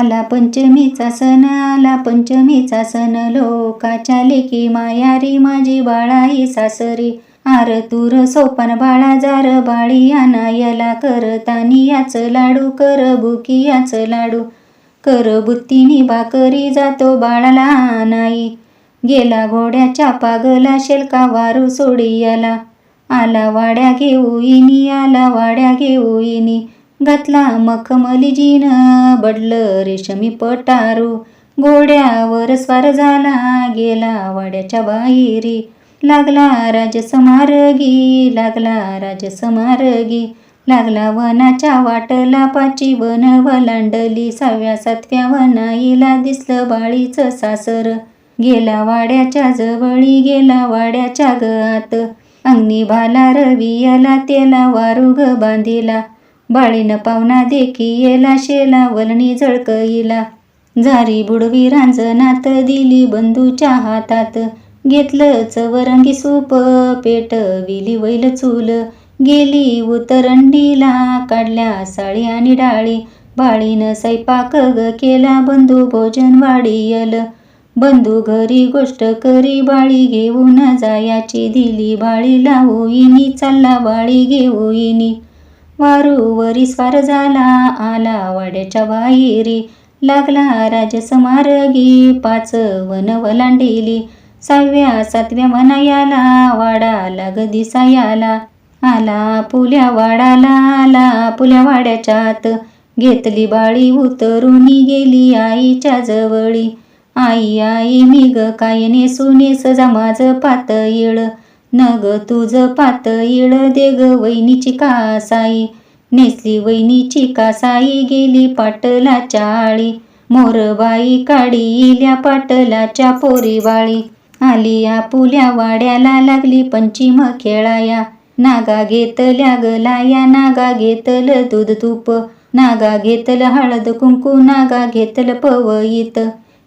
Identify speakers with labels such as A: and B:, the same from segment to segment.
A: आला पंचमीचा सण आला पंचमीचा सण. लोकाच्या लेकी मायारी माझी बाळाई सासरी. आर तूर सोपान बाळा जार बाळी आनायला करतानी याच लाडू कर बुकी याच लाडू. कर बुत्तीनी भाकरी जातो बाळाला नाही गेला घोड्याच्या पागला शेलका वारू सोडी आला आला वाड्या घेऊ इनी आला वाड्या घेऊ इनी. घातला मखमली जीन बडलं रेशमी पटारू. घोड्यावर स्वार झाला गेला वाड्याच्या बाहेरी. लागला राजसमारगी लागला राजसमारगी. लागला वनाच्या वाटला पाची वन वलांडली सहाव्या सातव्या वनाईला दिसलं बाळीचं सासर. गेला वाड्याच्या जवळी गेला वाड्याच्या गात अंगणी भाला रवियाला त्याला वारुग बांधिला. बाळीनं पावना देखी येला शेला वलणी झळकईला. झारी बुडवी रांजनात दिली बंधूच्या हातात. घेतलं चवरंगी सूप पेटविली वैल चूल. गेली उतरंडीला काढल्या साडी आणि डाळी. बाळीनं स्वयंपाक ग केला बंधू भोजन वाढीयल. बंधू घरी गोष्ट करी बाळी घेऊन जायाची दिली. बाळीला होईनी चालला बाळी घेऊइनी वारूवरी स्वार झाला आला वाड्याच्या बाहेरी लागला राजसमारगी पाच वन वलांडिली सहाव्या सातव्या मनायाला वाडा लाग दिसायाला. आला पुल्या वाडाला आला पुल्या वाड्याच्यात. घेतली बाळी उतरून गेली आईच्या जवळी. आई आई मी ग काय नेसू नेस जा माझं पातळीळ न तुझ तुझं पातळीळ दे ग वहिनीची कासाई. नेसली वहिनीची कासाई गेली पाटलाच्या आळी. मोरबाई काढील्या पाटलाच्या पोरीवाळी आली आपुल्या वाड्याला लागली पंचिम खेळाया. नागा घेतल्या गलाया नागा घेतल दूध तूप. नागा घेतलं हळद कुंकू नागा घेतलं पवईत.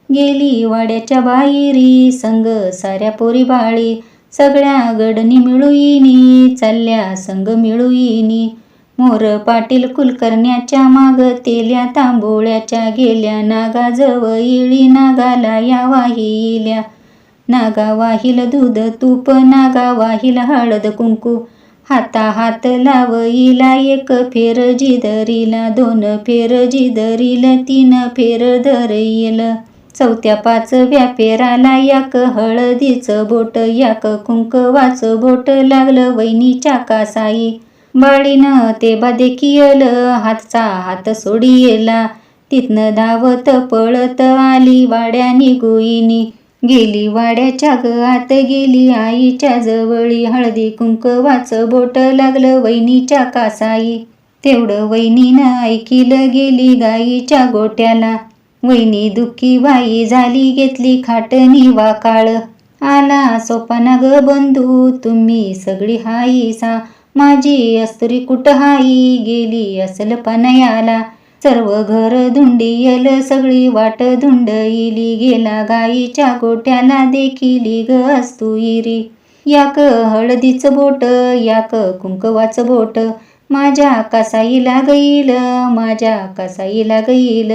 A: गेली वाड्याच्या बाहेरी संग साऱ्या पोरी बाळी. सगळ्या गडनी मिळुईनी चालल्या संग मिळुईनी. मोर पाटील कुलकर्ण्याच्या माग तेल्या तांबोळ्याच्या गेल्या. नागा जवळी नागाला या वाहिल्या नागा वाहिल दूध तूप नागा वाहिल हळद कुंकू. हाता हात लावईला एक फेर जिदरीला दोन फेर जिदरील तीन फेर धरईल. चौथ्या पाचव्या पेराला याक हळदीचं बोट याक कुंकवाचं बोट लागलं वैनीच्या कासाई. बाळीनं ते बा हातचा हात सोडियला. तिथनं धावत पळत आली वाड्या निगोईनी गेली वाड्याच्या गात गेली आईच्या जवळी. हळदी कुंकवाचं बोट लागलं वहिनीच्या कासाई. तेवढं वहिनीनं ऐकिलं गेली गाईच्या गोट्याला. वहिनी दुःखी बाई झाली घेतली खाटणी वाकाळ आला सोपाना ग बंधू तुम्ही सगळी हाई सा. माझी अस्त्री कुठ हाई गेली असल पनयाला सर्व घर धुंडियल सगळी वाट धुंडईली. गेला गाईच्या गोट्याला देखिली ग अस्तुईरी याक हळदीचं बोट याक कुंकवाचं बोट. माझ्या कसाईला गईल माझ्या कसाईला गईल.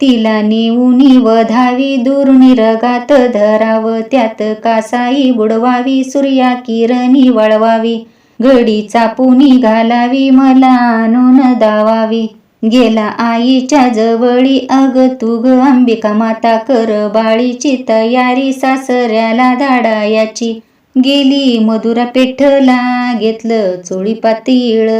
A: तिला नेऊनी वधावी दूर निरगात धराव. त्यात कासाई बुडवावी सूर्या किरणी वळवावी. घडी चापुनी घालावी मला आणून दावावी. गेला आईच्या जवळी अग तुग अंबिका माता कर बाळीची तयारी सासऱ्याला धाडा याची गेली मधुरा पेठला घेतलं चोळी पातीळ.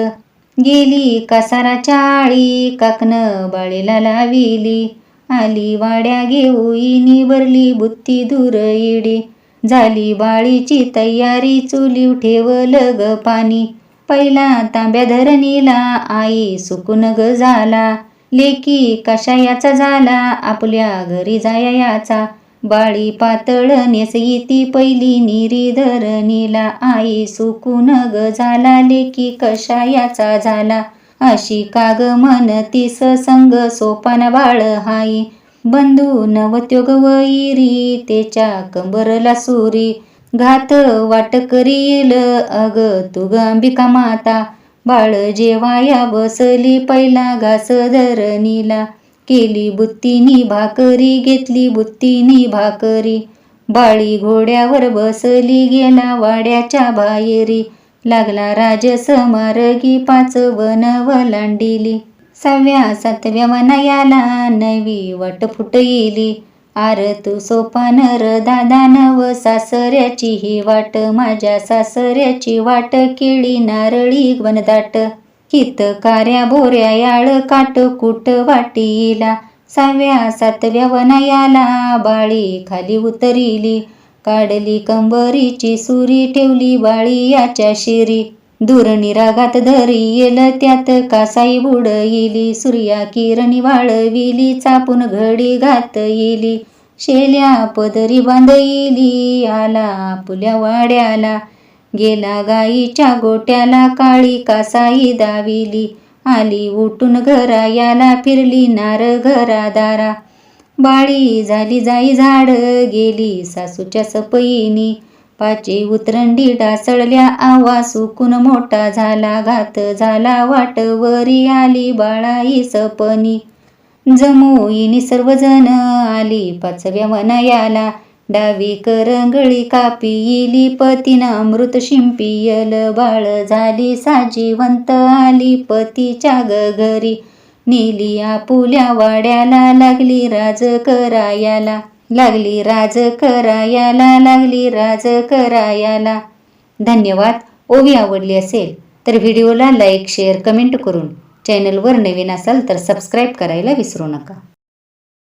A: गेली कासाराच्या आळी काकनं बाळीला लाविली. आली वाड्या घेऊइनी भरली बुत्ती दूर इडी झाली बाळीची तयारी चुलीव ठेवलं ग पाणी. पहिला तांब्या धरणीला आई सुकून ग झाला लेकी कशायाचा झाला आपल्या घरी जायाचा बाळी पातळ नेसई ती पहिली निरी धरणीला आई सुकून ग झाला लेकी कशायाचा झाला. अशी काग म्हणतीस संग सोपान बाळ हाई. बंधू नवत्योग वैरी त्याच्या कंबरला सुरी. घात वाट करील अग तू अंबिका माता. बाळ जेवाया बसली पहिला घास धरणीला केली बुत्तीनी भाकरी घेतली बुत्तीनी भाकरी. बाळी घोड्यावर बसली गेला वाड्याच्या बाहेरी. लागला राजस समारगी पाच वन वलांडिली सहाव्या सातव्या वनयाला नवी वाट येली आर तू सोपान र दादा नव सासऱ्याची ही वाट माझ्या सासऱ्याची वाट केळी नारळी वनदाट हितकार्या भोऱ्या याळ काट कुट वाटीला. सहाव्या सातव्या वनयाला बाळी खाली उतरिली. काढली कंबरीची सुरी ठेवली बाळी याच्या शिरी. दुरणी रागात धरी येल त्यात कासाई बुडईली. सूर्या किरणी वाळविली चापून घडी घात येली. शेल्या पदरी बांधईली आला पुल्या वाड्याला. गेला गाईच्या गोट्याला काळी कासाई दाविली. आली उठून घरा याला फिरली नार घरा दारा बाळी झाली जाई झाड गेली सासूच्या सपईनी. पाचे उतरंडी डासळल्या आवा सुकून मोठा झाला घात झाला वाटवरी आली बाळाई सपनी. जमोईनी सर्वजण आली पाचव्या वनयाला. डावी करंगळी कापिली पतीनं अमृत शिंपियल बाळ झाली साजीवंत आली पतीच्या घरी नेली आपुल्या वाड्याला लागली राज करायाला लागली राज करायाला लागली राज करायाला. धन्यवाद ओवी आवडली असेल तर व्हिडिओला लाईक शेअर कमेंट करून चॅनलवर नवीन असाल तर सबस्क्राईब करायला विसरू नका.